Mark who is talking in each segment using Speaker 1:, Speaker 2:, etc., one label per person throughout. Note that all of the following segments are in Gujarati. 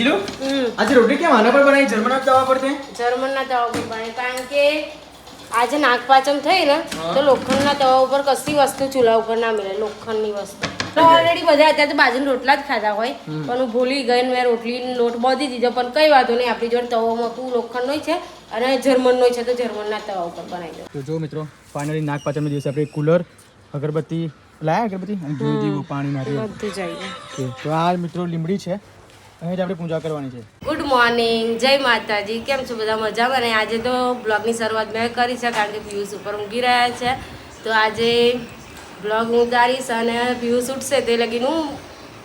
Speaker 1: જીલું? આજે રોટલી કેમ આના પર બનાવી? જર્મન તવા પર તે
Speaker 2: જર્મનના તવા પર બને કારણ કે આજે નાગપાચમ થઈ ને. તો લોખંડના તવા ઉપર કશી વસ્તુ ચૂલા ઉપર ના મળે લોખંડની વસ્તુ. તો ઓલરેડી બધા અત્યારે તો રોટલા જ ખાતા હોય. પણ હું ભૂલી ગઈ ને મેં રોટલી લોટ બાંધી દીધો પણ કઈ વાંધો નહીં આપણી જોડે તવો મોટું લોખંડનો છે અને જર્મનનો છે તો જર્મનના તવા ઉપર બનાવી દો.
Speaker 1: તો જો મિત્રો ફાઇનલી નાગ પાંચમના દિવસે આપણે કુલર અગરબત્તી લાયા અગરબત્તી? અને ધૂળ દીવું પાણી મારી
Speaker 2: બધું જઈએ
Speaker 1: તો આ મિત્રો લીમડી છે. અહીં જ આપણે પૂજા કરવાની છે.
Speaker 2: ગુડ મોર્નિંગ જય માતાજી. કેમ છો બધા? મજામાં અને આજે તો બ્લોગની શરૂઆત મેં કરી છે કારણ કે પિયુષ ઉપર ઊંઘી રહ્યા છે. તો આજે બ્લોગ હું ઉતારીશ અને પિયુષ ઉઠશે તે લગીન હું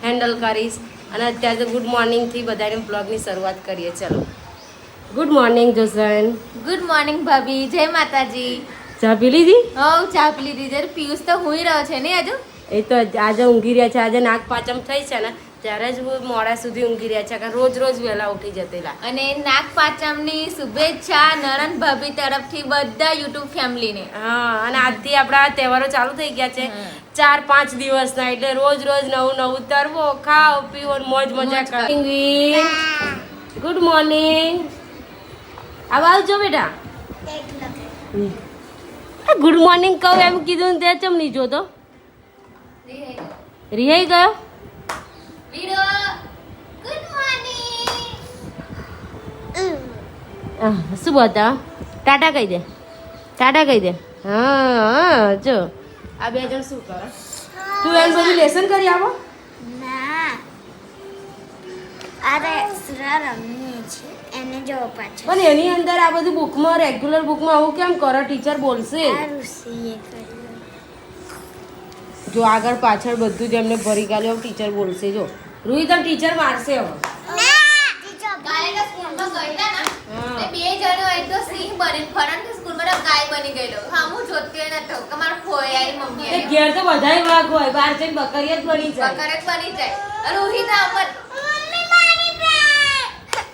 Speaker 2: હેન્ડલ કરીશ. અને અત્યારે તો ગુડ મોર્નિંગથી બધાને બ્લોગની શરૂઆત કરીએ. ચલો. ગુડ મોર્નિંગ જોસન
Speaker 3: ગુડ મોર્નિંગ ભાભી. જય માતાજી.
Speaker 2: ચા પી લીધી?
Speaker 3: હોવ ચા પી લીધી. જ્યારે પિયુષ તો હુઈ રહ્યો છે ને હજુ?
Speaker 2: એ તો આજે ઊંઘી રહ્યા છે. આજે નાગ પાંચમ થઈ છે ને. ત્યારે જ મોડા સુધી ઊંઘી રહ્યા છે કારણ રોજ રોજ વહેલા ઉઠી જતેલા
Speaker 3: અને નાગ પાંચમની શુભેચ્છા નરન ભાભી તરફથી બધા યુટ્યુબ ફેમિલીને.
Speaker 2: હા અને આજથી આપણા તહેવારો ચાલુ થઈ ગયા છે. ચાર પાંચ દિવસના એટલે રોજ રોજ નવું નવું તરવો ખાઓ પીવો મોજ મજા
Speaker 3: મોજ કરો.
Speaker 2: કરો ગુડ મોર્નિંગ આવા આવજો બેટા. ગુડ મોર્નિંગ કહું એમ કીધું ને તે ચમ નહીં જોતો? રિહાઈ ગયો?
Speaker 3: ગુડ મોર્નિંગ
Speaker 2: શું બોલતા? ટાટા કહી દે. ટાટા કહી દે. હા જો. આ બે જણ શું કરે? તું એમ બધું લેસન કરી આવો.
Speaker 4: ના. અરે સુરા રમવું છે. એને જો પાછળ
Speaker 2: પણ એની અંદર આ બધું બુકમાં રેગ્યુલર બુકમાં આવું કેમ કરો? ટીચર બોલશે. જો આગળ પાછળ બધું જ એમને ભરી ગાલ્યું ટીચર બોલશે જો. રૂહી તો ટીચર મારશે હવે ઘેર તો બધા વાઘ હોય બહાર જઈને બકરીયા જ બની જાય.
Speaker 3: બની જાય. રોહિત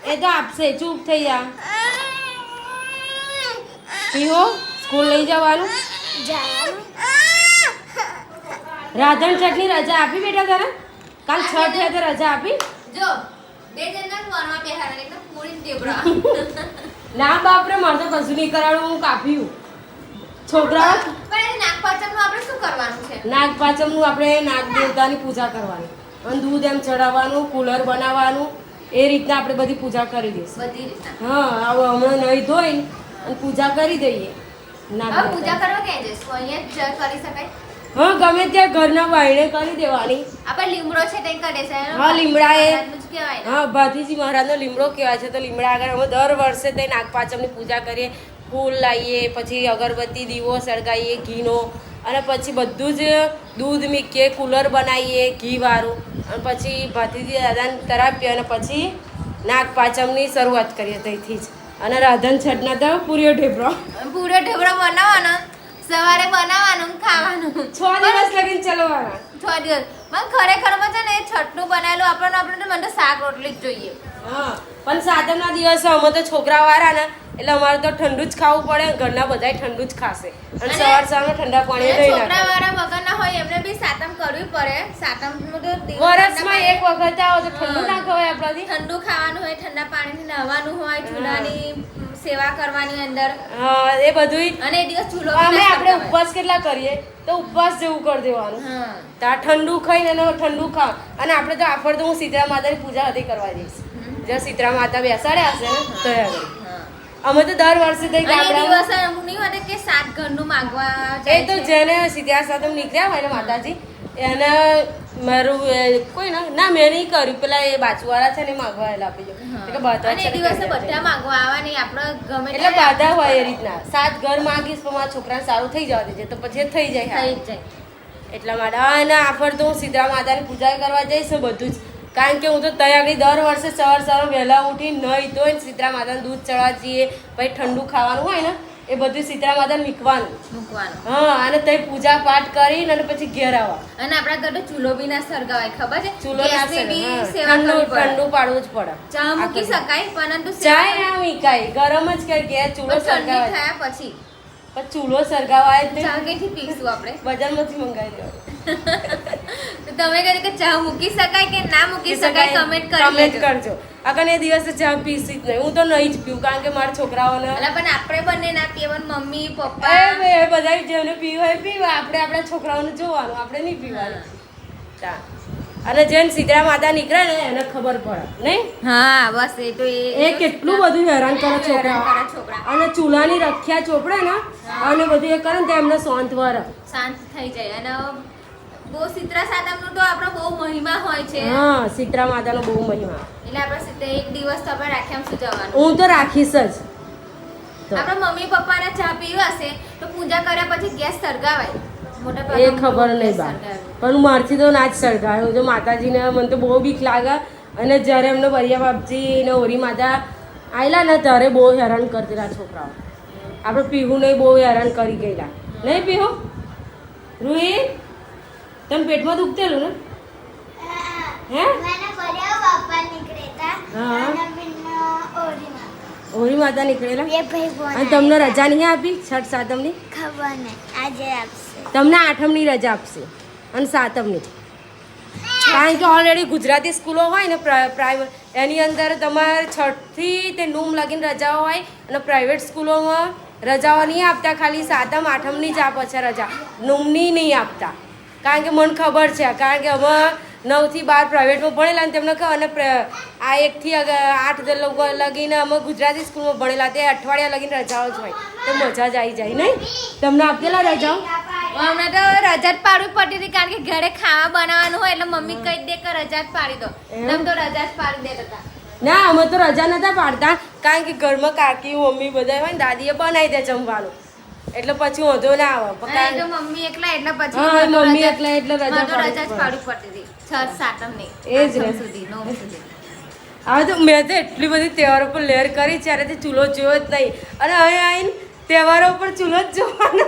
Speaker 2: એ તો આપશે ચૂપ થઈ જા. પીહો સ્કૂલ લઈ જવાનું. રાધણ ચટની રજા આપી બેટા તારે કાલ છ અઠ્યા તો રજા આપી.
Speaker 3: જો બે જણના વનમાં બેહાડે એકદમ પૂરી દેવડા
Speaker 2: ના બાપરે મારે તો કશું નહીં કરાવડું હું કાપ્યું છોકરાઓ
Speaker 3: પણ નાગપાંચમનું આપણે શું કરવાનું છે?
Speaker 2: નાગ પાંચમનું આપણે નાગ દેવતાની પૂજા કરવાની. અને દૂધ એમ ચડાવવાનું કુલર બનાવવાનું એ રીતના આપણે બધી પૂજા કરી દઈશું.
Speaker 3: બધી રીતના.
Speaker 2: હા આવો હમણાં નહીં ધોઈ અને પૂજા કરી દઈએ. નાગ
Speaker 3: પૂજા કરવા ક્યાં જઈશું? અહીંયા જ કરી શકાય?
Speaker 2: હા ગમે ત્યાં ઘરના બાયણે કરી દેવાની.
Speaker 3: આપણે લીમડો છે તે કરે છે
Speaker 2: હા, લીમડા એ-. હા ભાતીજી મહારાજનો લીમડો કહેવાય છે. તો લીમડા આગળ અમે દર વર્ષે તે નાગ પાંચમની પૂજા કરીએ. ફૂલ લાવીએ પછી અગરબત્તી દીવો સળગાવીએ ઘીનો. અને પછી બધું જ દૂધ મીકીએ કુલર બનાવીએ ઘીવાળું અને પછી ભાતીજી દાદાને તરાપીએ અને પછી નાગપાંચમની શરૂઆત કરીએ ત્યાંથી જ અને રાધન છઠના તો પૂર્યો ઢેબરો
Speaker 3: પૂર્યો ઢેબરો બનાવવાનો. સવારે બનાવવાનું ખાવાનું.
Speaker 2: છ દિવસ લગી ચલવાના.
Speaker 3: છ દિવસ. મને ખરેખરમાં છે ને છઠનું બનાવેલું. આપણને આપણે મને શાક રોટલી જ જોઈએ.
Speaker 2: હા પણ સાતમના દિવસે અમે તો છોકરા વાળા ને એટલે અમારે તો ઠંડુ જ ખાવું પડે ઘરના બધાય ઠંડુ જ ખાશે. અને સવાર સવારમાં ઠંડા પાણી લઈ
Speaker 3: છોકરા વાળા વગર ના હોય એમને બી સાતમ કરવી પડે. સાતમનું તો
Speaker 2: વર્ષમાં એક વખત આવો તો ઠંડુ ના ખવાય આપણાથી.
Speaker 3: ઠંડુ ખાવાનું હોય ઠંડા પાણીથી નહાવાનું હોય ચૂલાની સેવા કરવાની અંદર.
Speaker 2: હા એ બધું
Speaker 3: અને એ દિવસ ચૂલો
Speaker 2: અમે આપણે ઉપવાસ કેટલા કરીએ? તો ઉપવાસ જેવું કરી દેવાનું. ત્યાં ઠંડુ ખાઈને અને ઠંડુ ખા અને આપણે તો આફર તો હું સીતરા માતાની પૂજા હતી કરવા જઈશ. જ્યાં સીતરા માતા બેસાડ્યા હશે ને તો. અમે તો દર વર્ષે તો
Speaker 3: એ દિવસે અમુક નહીં માટે કે સાત ઘરનું માંગવા
Speaker 2: એ તો. જેને સીધા સાથે નીકળ્યા હોય ને માતાજી. એને મારું કોઈ ના ના મેં નહીં કર્યું. પેલા એ બાજુવાળા છે ને માગવા એટલે આપી દો. કે બધા છે
Speaker 3: એ દિવસે બધા. માંગવા નહીં આપણે ગમે
Speaker 2: એટલે બધા હોય એ રીતના. સાત ઘર માગીશ પણ મારા છોકરાને સારું થઈ જવા દેજે. તો પછી થઈ જાય
Speaker 3: થઈ જ જાય.
Speaker 2: એટલા માટે અને આફર તો હું સીધા માતાની પૂજા કરવા જઈશ બધું જ. કારણ કે હું તો ત્યાં આગળ દર વર્ષે સવાર સવાર વહેલા ઉઠી નહીં તો સીતરા માતાને દૂધ ચડવા જઈએ પછી ઠંડુ ખાવાનું હોય ને એ બધું સીતરા માતા મૂકવાનું.
Speaker 3: મૂકવાનું.
Speaker 2: હા અને તઈ પૂજા પાઠ કરીને અને પછી ઘેર આવવા
Speaker 3: અને આપણા ઘરે ચૂલો બી ના સળગાવાય ખબર છે?
Speaker 2: ચૂલો ના ઠંડુ ઠંડુ પાડવું જ પડે.
Speaker 3: ચા મૂકી શકાય પરંતુ
Speaker 2: ચા ના મૂકાય. ગરમ જ કે ગેસ ચૂલો સળગાવાય.
Speaker 3: થયા પછી.
Speaker 2: પણ ચૂલો સળગાવાય જ
Speaker 3: ચા
Speaker 2: નહીં
Speaker 3: કઈથી પીશું આપણે?
Speaker 2: બજારમાંથી મંગાવી દેવાનું
Speaker 3: તો તમે કહ્યું કે ચા મૂકી શકાય કે ના મૂકી શકાય કમેન્ટ કરી
Speaker 2: કમેન્ટ કરજો. અગર એ દિવસે ચા પીસી જ નહીં. હું તો નહીં જ પીવું કારણ કે મારા છોકરાઓને
Speaker 3: એટલે પણ આપણે બંને ના પીએ પણ મમ્મી
Speaker 2: એ
Speaker 3: પપ્પા
Speaker 2: બે બધા જેને પીવું હોય પીવા. આપણે આપણા છોકરાઓને જોવાનું આપણે નહીં પીવાનું. ચા. અને જેમ સીતરા માતા નીકળે ને એને ખબર પડે નહીં?
Speaker 3: હા બસ એ તો એ
Speaker 2: એ કેટલું બધું હેરાન કરે
Speaker 3: હેરાન કરે છોકરા.
Speaker 2: અને ચૂલાની રખ્યા ચોપડે ને અને બધું એ કરે ને તો એમને શાંત વર
Speaker 3: શાંત થઈ જાય. અને બહુ સિત્રા સાતમનું તો આપણો બહુ મહિમા હોય છે.
Speaker 2: હા સીતરા માતાનો બહુ મહિમા.
Speaker 3: એટલે આપણે સીધે એક દિવસ તો આપણે રાખ્યામ
Speaker 2: હું તો રાખીશ જ.
Speaker 3: આપણા મમ્મી પપ્પાને ચા પીવી હશે તો પૂજા કર્યા પછી ગેસ સળગાવાય. મોટા
Speaker 2: એ ખબર નહીં બા. પણ મારથી તો ના જ સળગાયો જો માતાજીને મને તો બહુ બીક લાગે. અને જ્યારે એમને બરિયા બાપજી ને હોરી માતા આવેલા ને ત્યારે બહુ હેરાન કરતી રહ્યા છોકરાઓ. આપણે પીહુને બહુ હેરાન કરી ગયેલા. નહીં પીહુ? રૂહી? તને પેટમાં દુખતેલું ને? હે.
Speaker 4: મને પડ્યા બાપા નીકળેતા.
Speaker 2: હા.
Speaker 4: અને
Speaker 2: હોરી માતા. નીકળેલા? અને તમને રજા નહીં આપી? છઠ સાતમની?
Speaker 4: ખબર નહીં. આજે આપશે.
Speaker 2: તમને આઠમની રજા આપશે. અને સાતમની. કારણ કે ઓલરેડી ગુજરાતી સ્કૂલો હોય ને પ્રાઇવેટ એની અંદર તમારે છઠથી તે નૂમ લગીને રજાઓ હોય અને પ્રાઇવેટ સ્કૂલોમાં રજાઓ નહીં આપતા ખાલી સાતમ આઠમની જ આપે છે રજા. નૂમની નહીં આપતા. કારણ કે મને ખબર છે કારણ કે અમે નવથી બાર પ્રાઇવેટમાં ભણેલા ને તેમને ખબર અને આ એકથી આઠ લોકો લગીને અમે ગુજરાતી સ્કૂલમાં ભણેલા તે અઠવાડિયા લગીને રજાઓ જ હોય. તો મજા જ આવી જાય નહીં? તમને આપેલા રજાઓ?
Speaker 3: હમણાં તો રજા જ પાડવી પડતી હતી કારણ કે ઘરે ખાવા બનાવવાનું હોય એટલે મમ્મી કહી દે કે રજા જ પાડી દો? તમે તો રજા જ પાડી દેતા હતા.
Speaker 2: ના અમે તો રજા નતા પાડતા કારણ કે ઘરમાં કાકી મમ્મી બધા હોય ને દાદીએ બનાવી દે જમવાનું. એટલે પછી ઓધો ના આવે.
Speaker 3: મમ્મી એકલા એટલે પછી
Speaker 2: હા, મમ્મી એકલા એટલે રજા
Speaker 3: પાડી રજા જ
Speaker 2: પાડવી
Speaker 3: પાડવી પડતી હતી. છ સાતમ ને
Speaker 2: એ જ
Speaker 3: સુધી નવ સુધી.
Speaker 2: હવે તો મેં તો એટલી બધી તહેવારો પર લેર કરી ત્યારે તે ચૂલો જોયો જ નહીં. અને અહીં આવીને તહેવારો પર ચૂલો જ જોવાનો.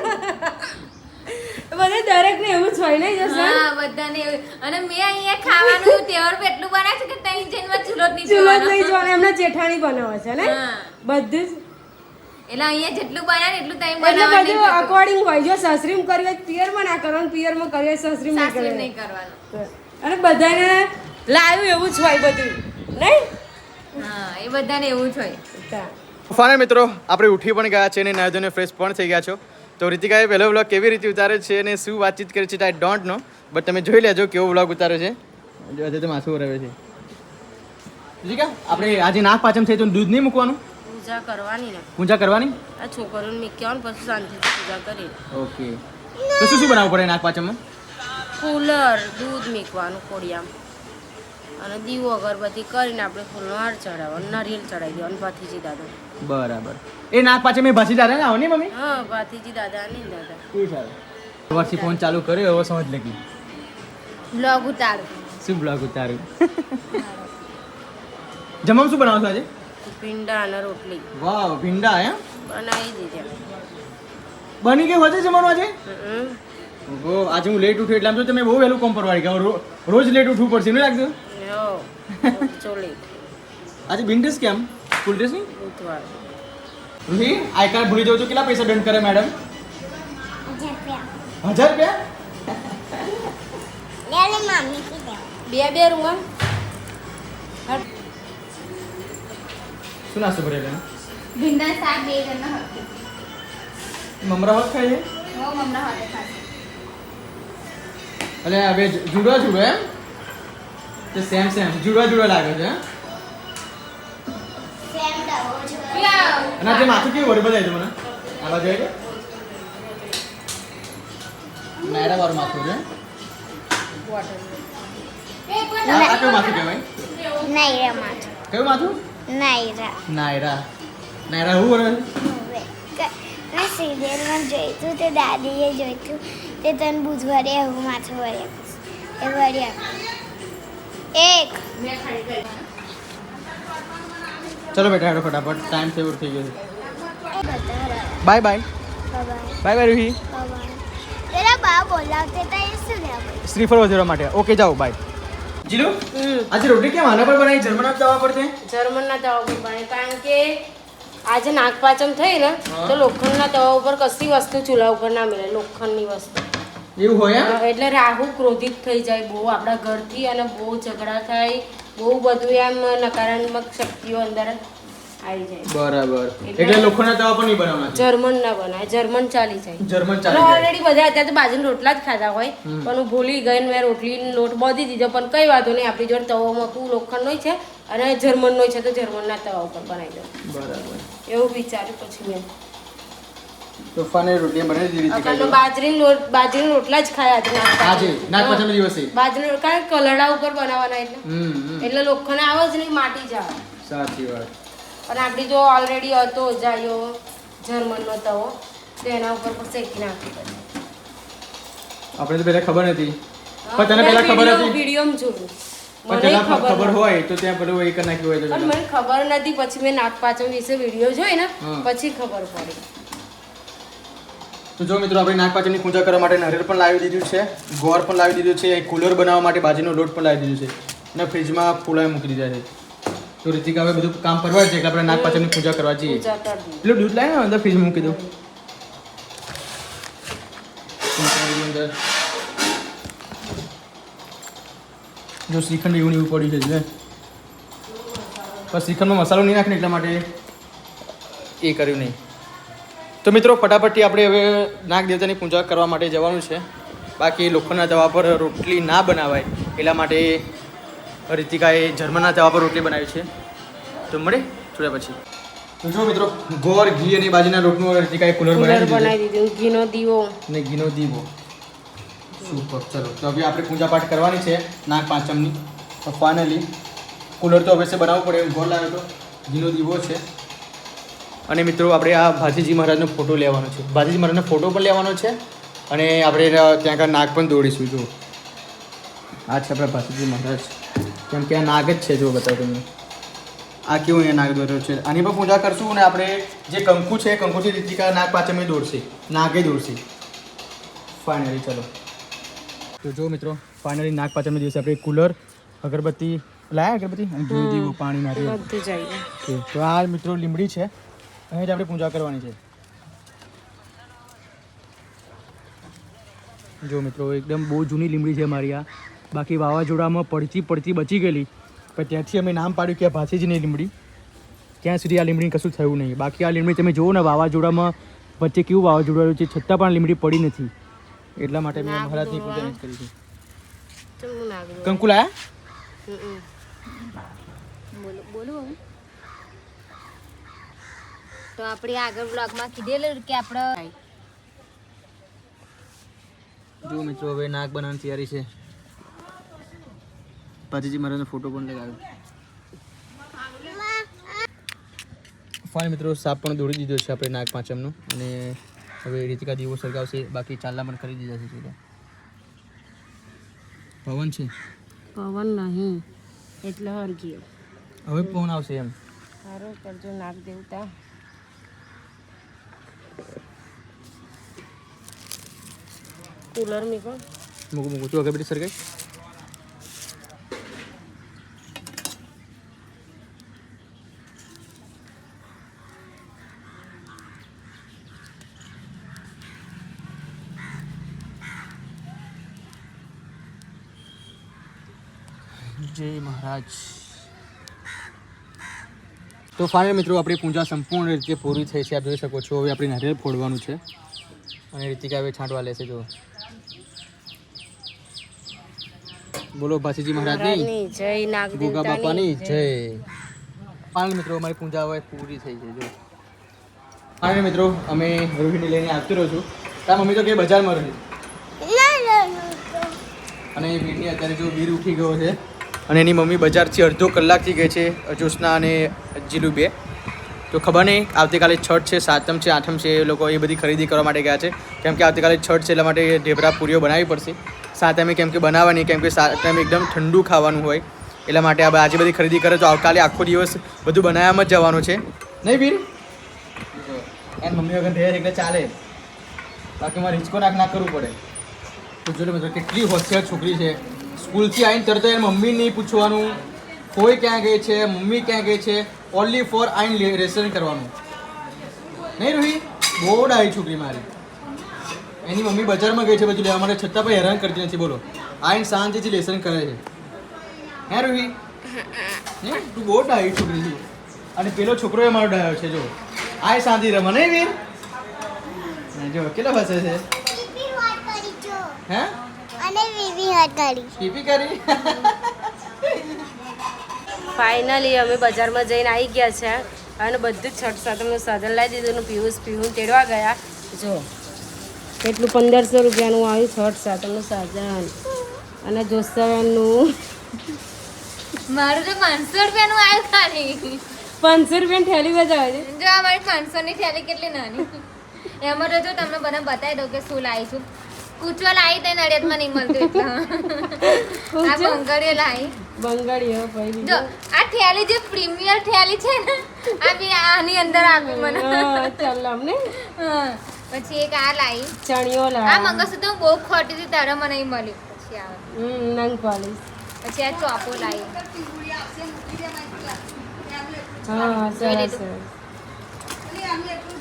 Speaker 2: બધે દરેકને એવું જ હોય નહીં જશે
Speaker 3: હા બધાને અને મેં અહીંયા ખાવાનું તહેવાર પર એટલું બનાવ્યું છે કે ત્યાં જઈને ચૂલો જ નહીં
Speaker 2: ચૂલો જ નહીં જોવાનો એમને જેઠાણી બનાવે છે ને? બધું જ
Speaker 3: એટલે અહીંયા જેટલું બનાવે ને એટલું ત્યાં
Speaker 2: એટલે બધું અકોર્ડિંગ હોય. જો સસરીમ કર્યું હોય પિયરમાં ના કરવાનું પિયરમાં કર્યું હોય સસરીમ નહીં કરવાનું
Speaker 3: નહીં કરવાનું.
Speaker 2: અને બધાને લાવ્યું એવું જ હોય બધું. નહીં?
Speaker 3: હા એ બધાને એવું જ હોય.
Speaker 1: ફાના મિત્રો આપણે ઉઠી પણ ગયા છે અને નાયદોને ફ્રેશ પણ થઈ ગયા છો. તો રીતિકાએ પહેલો વ્લોગ કેવી રીતે ઉતારે છે અને શું વાતચીત કરી છે આઈ ડોન્ટ નો બટ તમે જોઈ લેજો કેવો વ્લોગ ઉતારે છે. જો આજે તો માથું રહે છે. રીતિકા આપણે આજે નાક પાચમ થઈ તો દૂધ નહીં મૂકવાનું?
Speaker 2: પૂજા કરવાની ને.
Speaker 1: પૂજા કરવાની?
Speaker 2: આ છોકરીઓને મૂક્યા ને પછી શાંતિથી પૂજા કરી.
Speaker 1: ઓકે. તો શું શું બનાવવું પડે નાગ પાચમમાં
Speaker 2: કુલર દૂધ મીકવાનું કોડિયામ. અને દીવો અગરબત્તી કરીને આપણે ફૂલનો હાર ચડાવવાનો નારિયેલ ચડાવી દેવાનું ભાથીજી દાદા.
Speaker 1: બરાબર. એ નાગ પાછે મેં ભાથી દાદા ને આવની મમ્મી?
Speaker 2: હા ભાથીજી દાદા ની દાદા.
Speaker 1: એ સારું. વર્ષથી ફોન ચાલુ કર્યો હવે સમજ લગી.
Speaker 3: બ્લોગ ઉતારું.
Speaker 1: શું બ્લોગ ઉતાર્યું? જમવાનું શું બનાવો છો આજે?
Speaker 2: પીંડા અને રોટલી.
Speaker 1: વાવ ભીંડા એમ?
Speaker 2: બનાવી દીધા.
Speaker 1: બની ગયું હશે જમવાનું આજે. આજે હું લેટ ઉઠ્યો એટલે આમ તો તમે બહુ વહેલું કોમ પરવાડી ગયા રોજ લેટ ઉઠવું પડશે નહીં લાગતું? આજે બિન ડ્રેસ કેમ? ફૂલ ડ્રેસ નહીં રૂહી આઈ કાર્ડ ભૂલી જાઉં છું કેટલા પૈસા ડન કરે મેડમ હજાર રૂપિયા.
Speaker 2: બે બે રૂમ
Speaker 1: શું નાસ્તો ભરેલો
Speaker 3: ભીંડા શાક બે જણના હતા
Speaker 1: મમરા હોત ખાઈએ?
Speaker 3: હો મમરા હોત ખાશે.
Speaker 1: એટલે હવે જુડવા જુડો એમ? તે સેમ સેમ જુડવા જુડવા લાગે છે?
Speaker 4: સેમ છો.
Speaker 3: પેલા
Speaker 1: અને તે માથું કેવું વળી બધાય મને? આવા બાજુ આવી નાયરા વાળું માથું છે
Speaker 2: બોટલ
Speaker 1: આ આ કયું માથું કહેવાય?
Speaker 4: નાયરા માથું
Speaker 1: કયું માથું?
Speaker 4: નાયરા
Speaker 1: નાયરા નાયરા હું બોલે
Speaker 4: હવે ક- મેં સિરિયલમાં જોયું હતું તે દાદીએ જોયું હતું તે તને બુધવારે એવું માથું વળી આપીશ એ વળી આપ એક
Speaker 3: મેં ખાલી કરી
Speaker 1: ચલો બેટા હેડો ફટાફટ ટાઈમ સેવર થઈ ગયો છે
Speaker 4: બધા
Speaker 1: bye bye
Speaker 4: bye
Speaker 1: bye bye Ruhi
Speaker 4: bye તેરા બા બોલાવતે તા એ શું લેવા
Speaker 1: શ્રીફળ વધારવા માટે ઓકે જાઓ બાય જીલુ આજે રોટલી કેમ આના પર બનાવી? જર્મન જ દવા જર્મન
Speaker 2: જર્મનના તવા પર બને. કારણ કે આજે નાગપાચમ થઈ ને તો લોખંડના તવા ઉપર કશી વસ્તુ ચૂલા ઉપર ના મળે લોખંડની વસ્તુ.
Speaker 1: એવું હોય
Speaker 2: એટલે રાહુ ક્રોધિત થઈ જાય બહુ આપણા ઘરથી અને બહુ ઝઘડા થાય બહુ બધું એમ નકારાત્મક શક્તિઓ અંદર આવી જાય.
Speaker 1: બરાબર.
Speaker 2: એટલે-
Speaker 1: એટલે લોખંડના તવા પણ નહીં બનાવવાના
Speaker 2: જર્મન ના બનાય જર્મન ચાલી જાય.
Speaker 1: જર્મન ચાલી જાય.
Speaker 2: ઓલરેડી બધા અત્યારે તો બાજુના રોટલા જ ખાતા હોય પણ હું ભૂલી ગઈ ને મેં રોટલી લોટ બાંધી દીધો પણ કઈ વાંધો નહીં આપણી જોડે તવામાં મોટું લોખંડનો છે અને જર્મનનો છે તો જર્મનના તવા ઉપર બનાવી દઉં
Speaker 1: બરાબર.
Speaker 2: એવું વિચાર્યું પછી મેં.
Speaker 1: તોફાને રોટલી બનાવી દીધી
Speaker 2: બાજરીનો બાજરીનો રોટલા જ ખાયા આજે નાસ્તા.
Speaker 1: આજે દિવસે.
Speaker 2: બાજરીનો કારણ કલડા ઉપર બનાવવાના એટલે. એટલે લોખંડ આવે જ નહીં માટી જ આવે.
Speaker 1: સાચી વાત.
Speaker 2: પણ આપણી જો ઓલરેડી હતો જાયો જર્મનનો તવો તો એના ઉપર શેકી નાખી પછી
Speaker 1: આપણે તો પહેલા ખબર નથી પણ તને પહેલા ખબર હતી?
Speaker 2: વિડીયોમાં જોયું.
Speaker 1: પણ
Speaker 2: મને ખબર
Speaker 1: ખબર હોય તો ત્યાં પેલું એ કરી નાખ્યું હોય તો
Speaker 2: મને ખબર નથી પછી મેં નાગપાંચમ વિશે વીડિયો જોઈ ને પછી ખબર પડી.
Speaker 1: તો જો મિત્રો આપણે નાગપાંચમની પૂજા કરવા માટે નારિયેળ પણ લાવી દીધું છે ગોળ પણ લાવી દીધું છે કુલર બનાવવા માટે બાજરીનો લોટ પણ લાવી દીધું છે. અને ફ્રીજમાં ફૂલા મૂકી દીધા છે. તો રીતિકા હવે બધું કામ કરવા છે એટલે આપણે નાગપાંચમની પૂજા કરવા જઈએ. પેલું દૂધ લાવીને અંદર ફ્રીજ મૂકી દઉં. અંદર જો શ્રીખંડ એવું ને એવું પડ્યું છે. એટલે ને બસ શ્રીખંડમાં મસાલો નહીં નાખીને એટલા માટે એ કર્યું નહીં. તો મિત્રો ફટાફટથી આપણે હવે નાગ દેવતાની પૂજા કરવા માટે જવાનું છે. બાકી લોખંડના તવા પર રોટલી ના બનાવાય એટલા માટે રીતિકાએ જર્મનના તવા પર રોટલી બનાવી છે. તો મળે થોડા પછી. તો જો મિત્રો ગોળ ઘી અને બાજરીના રોટનું રીતિકાએ કુલર
Speaker 2: કુલર
Speaker 1: બનાવી દીધું
Speaker 2: ઘીનો દીવો.
Speaker 1: ને ઘીનો દીવો. સુપર ચલો. તો હવે આપણે પૂજા પાઠ કરવાની છે નાગ પાંચમની. તો ફાઇનલી કુલર તો અવશ્ય બનાવવું પડે ગોળ લાવ્યો તો. ઘીનો દીવો છે. અને મિત્રો આપણે આ ભાતીજી મહારાજનો ફોટો લેવાનો છે. ભાતીજી મહારાજનો ફોટો પણ લેવાનો છે અને આપણે ત્યાં આગળ નાક પણ દોડીશું. જો આ છે આપણા ભાતીજી મહારાજ. કેમ કે આ નાગ જ છે જો બતાવો તમને. આ કેવું અહીંયા નાગ દોર્યો છે? આની પણ પૂજા કરશું અને આપણે જે કંકુ છે કંકુથી રીતિકા નાગ પાંચમે દોડશે. નાગે દોડશે. ફાઇનલી ચલો. તો જો મિત્રો ફાઇનલી નાગ પાંચમના દિવસે આપણે કુલર અગરબત્તી લાયા અગરબત્તી? અને ઘી દીવો પાણી મારી. ઓકે, તો આ મિત્રો લીમડી છે. અહીં જ આપણે પૂજા કરવાની છે. જો મિત્રો એકદમ બહુ જૂની લીમડી છે મારી આ. બાકી વાવાઝોડામાં પડતી પડતી બચી ગયેલી. પણ ત્યાંથી અમે નામ પાડ્યું કે આ નહીં લીમડી. ત્યાં સુધી આ લીમડી કશું થયું નહીં. બાકી આ લીમડી તમે જુઓ ને વાવાઝોડામાં વચ્ચે કેવું વાવાઝોડું આવ્યું છે છતાં પણ લીમડી પડી નથી. એટલા માટે મેં મહારાજની પૂજા કરી છે કંકુ લાયા?
Speaker 3: બોલો બોલો તો આપણે આગળ બ્લોગમાં કીધેલું કે આપણે.
Speaker 1: જો મિત્રો હવે નાક બનાવવાની તૈયારી છે. પાજીજી મહારાજનો ફોટો પણ લગાવ્યો. ફાઇન મિત્રો સાપ પણ દોડી દીધો છે આપણે નાગ પાંચમનો અને હવે રીતિકા દીવો સળગાવશે બાકી ચાલના પણ કરી દીધા છે પવન છે?
Speaker 2: પવન નહીં એટલે હરગ્યો.
Speaker 1: હવે પવન આવશે એમ.
Speaker 2: સારો કરજો નાગ દેવતા. કુલર મીકો.
Speaker 1: મૂકું મૂકું. તું અગરબત્તી સળગાઈ જય મહારાજ. તો ફાઇનલ મિત્રો આપણી પૂજા સંપૂર્ણ રીતે પૂરી થઈ છે. આપ જોઈ શકો છો હવે આપણે નારિયેળ ફોડવાનું છે. અને રીતિકા હવે છાંટવા લેશે જો. બોલો ભાસીજી મહારાજની
Speaker 2: જય નાગ
Speaker 1: ગોગા બાપાની જય. ફાઇનલ મિત્રો અમારી પૂજા હવે પૂરી થઈ છે જો. ફાઇનલ મિત્રો અમે રોહિણી લઈને આવતી રહ્યો છું. તાર મમ્મી તો કે બજારમાં રહી. અને વીરની અત્યારે જો વીર ઉઠી ગયો છે. અને એની મમ્મી બજારથી અડધો કલાકથી ગઈ છે જ્યોત્સના અને જીલુ બે તો ખબર નહીં, આવતીકાલે છઠ છે, સાતમ છે, આઠમ છે, એ લોકો એ બધી ખરીદી કરવા માટે ગયા છે. કેમ કે આવતીકાલે છઠ છે, એટલા માટે ઢેબરા પૂરીઓ બનાવવી પડશે. સાતમે કેમ કે બનાવવાની, કેમ કે સાતમે એકદમ ઠંડુ ખાવાનું હોય, એટલા માટે આ આજે બધી ખરીદી કરે, તો આવકાલે આખો દિવસ બધું બનાવવામાં જ જવાનું છે. નહીં વીર? એન મમ્મી વગર રહે એટલે ચાલે. બાકી મારે હિંચકો નાખ ના કરવું પડે. તો જો મિત્રો, કેટલી હોશિયાર છોકરી છે. સ્કૂલથી આવીને તરત એની મમ્મી નહીં પૂછવાનું. કોઈ ક્યાં ગઈ છે મમ્મી ક્યાં ગઈ છે ઓનલી ફોર આઈન રેસન કરવાનું. નહીં રોહી? બહુ ડાય છોકરી મારી. એની મમ્મી બજારમાં ગઈ છે બધું લેવા માટે છતાં પણ હેરાન કરતી નથી બોલો. આઈન શાંતિથી લેસન કરે છે. હે રોહી? હે તું બહુ ડાઈ છોકરી છે. અને પેલો છોકરો એ મારો ડાયો છે જો. આય શાંતિ રમે નહીં વીર? જો કેટલો
Speaker 4: કરી છો
Speaker 1: હે?
Speaker 4: અને વીવી કરી.
Speaker 1: પીપી કરી?
Speaker 2: ફાઇનલી અમે બજારમાં જઈને આવી ગયા છે અને બધું જ છઠ સાતમનું સાધન લાવી દીધું પીવું પીવું તેડવા ગયા. જો કેટલું પંદરસો રૂપિયાનું આવ્યું છઠ સાતમનું સાધન. અને જોસ્તાનું
Speaker 3: મારું તો પાંચસો રૂપિયાનું આવ્યું ખાલી.
Speaker 2: પાંચસો રૂપિયાની થેલી બજાવે છે.
Speaker 3: જો અમારી પાંચસોની થેલી કેટલી નાની. એમાં તો જો તમને બધા બતાવી દઉં કે શું લાવી કૂચવા લાવી તે નડિયાદમાં નહીં મળતું એટલે. આ બંગડીઓ લાવી.
Speaker 2: બંગડીઓ ભાઈ
Speaker 3: જો આ થેલી જે પ્રીમિયર થેલી છે ને આ બી આની અંદર આપી મને.
Speaker 2: ચાલ અમને
Speaker 3: પછી એક આ લાવી.
Speaker 2: ચણિયો
Speaker 3: આ
Speaker 2: લા
Speaker 3: મંગળસૂત્ર બહુ ખોટી હતી તારે મને નહીં મળ્યું. પછી આવે
Speaker 2: હમ નંગ પાલીસ
Speaker 3: પછી આ ચોપો લાવી.
Speaker 2: હા સરસ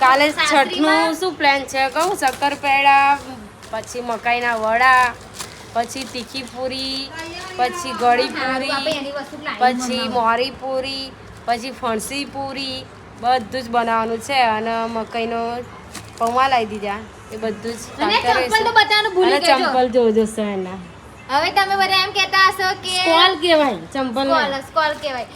Speaker 2: કાલે છઠનું શું પ્લાન છે? કહું શક્કરપેડા પછી મકાઈના વડા પછી તીખી પૂરી પછી ગળી પૂરી પછી મોરી પૂરી પછી ફણસી પૂરી બધું જ બનાવવાનું છે અને મકાઈનો પૌવા લાવી દીધા. એ બધું જ
Speaker 3: અને ચંપલ
Speaker 2: જોજો. સરના
Speaker 3: હવે તમે બધા એમ કહેતા હશો કે
Speaker 2: સ્કોલ કહેવાય ચંપલ
Speaker 3: સ્કોલ કહેવાય.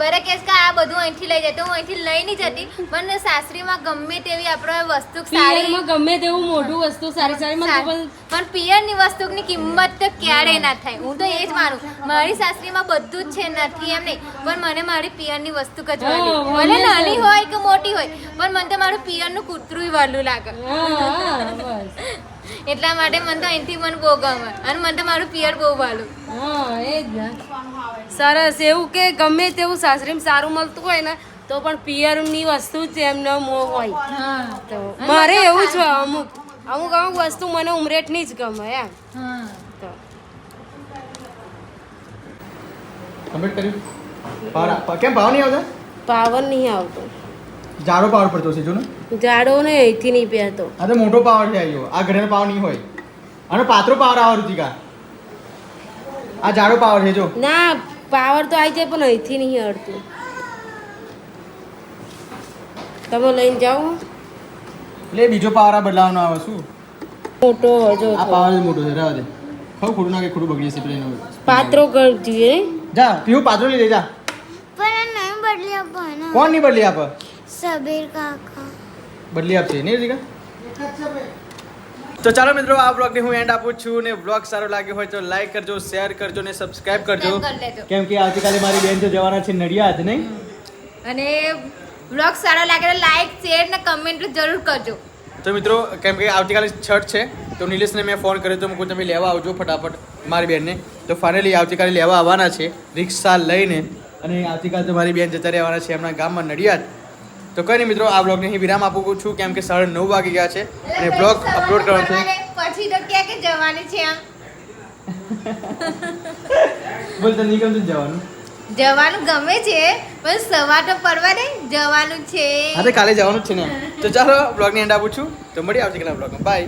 Speaker 3: બરે કેસ કે આ બધું અહીંથી લઈ જાય તો હું અહીંથી લઈ નહીં જતી. પણ સાસરીમાં ગમે તેવી આપણે વસ્તુ સારી
Speaker 2: ગમે તેવું મોટું વસ્તુ સારી સારી
Speaker 3: પણ પિયરની વસ્તુની કિંમત તો ક્યારેય ના થાય. હું તો એ જ માનું. મારી સાસરીમાં બધું જ છે નથી એમ નહીં. પણ મને મારી પિયરની વસ્તુ જ વાલી ભલે
Speaker 2: મને
Speaker 3: નાની હોય કે મોટી હોય પણ મને તો મારું પિયરનું કૂતરું વાલું લાગે. એટલા માટે મને તો અહીંથી મને બહુ ગમે. અને મને તો મારું પિયર બહુ વાલું
Speaker 2: હા એ જ ને. સરસ એવું કે ગમે તેવું સાસરીમાં સારું મળતું હોય ને તો પણ પિયરની વસ્તુ જ એમને મોહ હોય.
Speaker 3: હા
Speaker 2: તો. મારે એવું છે અમુક અમુક અમુક વસ્તુ મને ઉમરેઠની જ ગમે એમ.
Speaker 3: હા.
Speaker 2: તો.
Speaker 1: કમ્પ્લીટ કર્યું? પાવર કેમ ભાવ નહીં આવતા?
Speaker 2: પાવર નહીં આવતો.
Speaker 1: જાડો પાવર પડતો છે જો ને
Speaker 2: જાડો ને અહીંથી નહીં પહેરતો.
Speaker 1: આ તો મોટો પાવર છે આવ્યો આ ઘરેનો પાવર નહીં હોય. અને પાતળો પાવર આવો ઋતિકા આ જાડો પાવર છે જો.
Speaker 2: ના પાવર તો આવી જાય પણ અહીંથી નહીં અડતું તમે લઈને જાઓ.
Speaker 1: એટલે બીજો પાવર આ બદલાવાનો આવે શું?
Speaker 2: મોટો જો
Speaker 1: આ પાવર મોટો છે રહેવા દે. ખરું ખોટું ના કે ખોટું બગડી જશે પેલા એનો.
Speaker 2: પાત્રો કર જોઈએ.
Speaker 1: જા પીવું પાતળો લઈ લે જા.
Speaker 4: પણ નહીં બદલી આપો
Speaker 1: કોણ નહીં બદલી આપ?
Speaker 4: સબીર કાકા.
Speaker 1: બદલી આપશે નહીં ઋતિકા તો ચાલો મિત્રો આ બ્લોગને હું એન્ડ આપું છું ને બ્લોગ સારો લાગ્યો હોય તો લાઈક કરજો શેર કરજો ને સબસ્ક્રાઇબ કરજો.
Speaker 3: કરી
Speaker 1: કેમ કે આવતીકાલે મારી બેન તો જવાના છે નડિયાદ નહીં?
Speaker 3: અને બ્લોગ સારો લાગે તો લાઈક શેર ને કમેન્ટ જરૂર કરજો.
Speaker 1: તો મિત્રો કેમ કે આવતીકાલે છઠ છે તો નિલેશને મેં ફોન કર્યો તો મૂકું તમે લેવા આવજો ફટાફટ મારી બેનને. તો ફાઇનલી આવતીકાલે લેવા આવવાના છે રિક્ષા લઈને. અને આવતીકાલે તો મારી બેન જતા રહેવાના છે એમના ગામમાં નડિયાદ. તો કંઈ નહીં મિત્રો આ બ્લોગને અહીં વિરામ આપું છું. કેમ કે સાડા નવ વાગી ગયા છે અને બ્લોગ અપલોડ કરવાનો છે.
Speaker 3: પછી તો ક્યાં કે જવાની છે આમ?
Speaker 1: બોલ તો નહીં ગમતું જવાનું.
Speaker 3: જવાનું ગમે છે પણ સવાર તો પરવા નહીં જવાનું છે.
Speaker 1: અરે કાલે જવાનું જ છે ને. તો ચાલો બ્લોગની એન્ડ આપું છું. તો મળીએ આવતીકાલે બ્લોગમાં બાય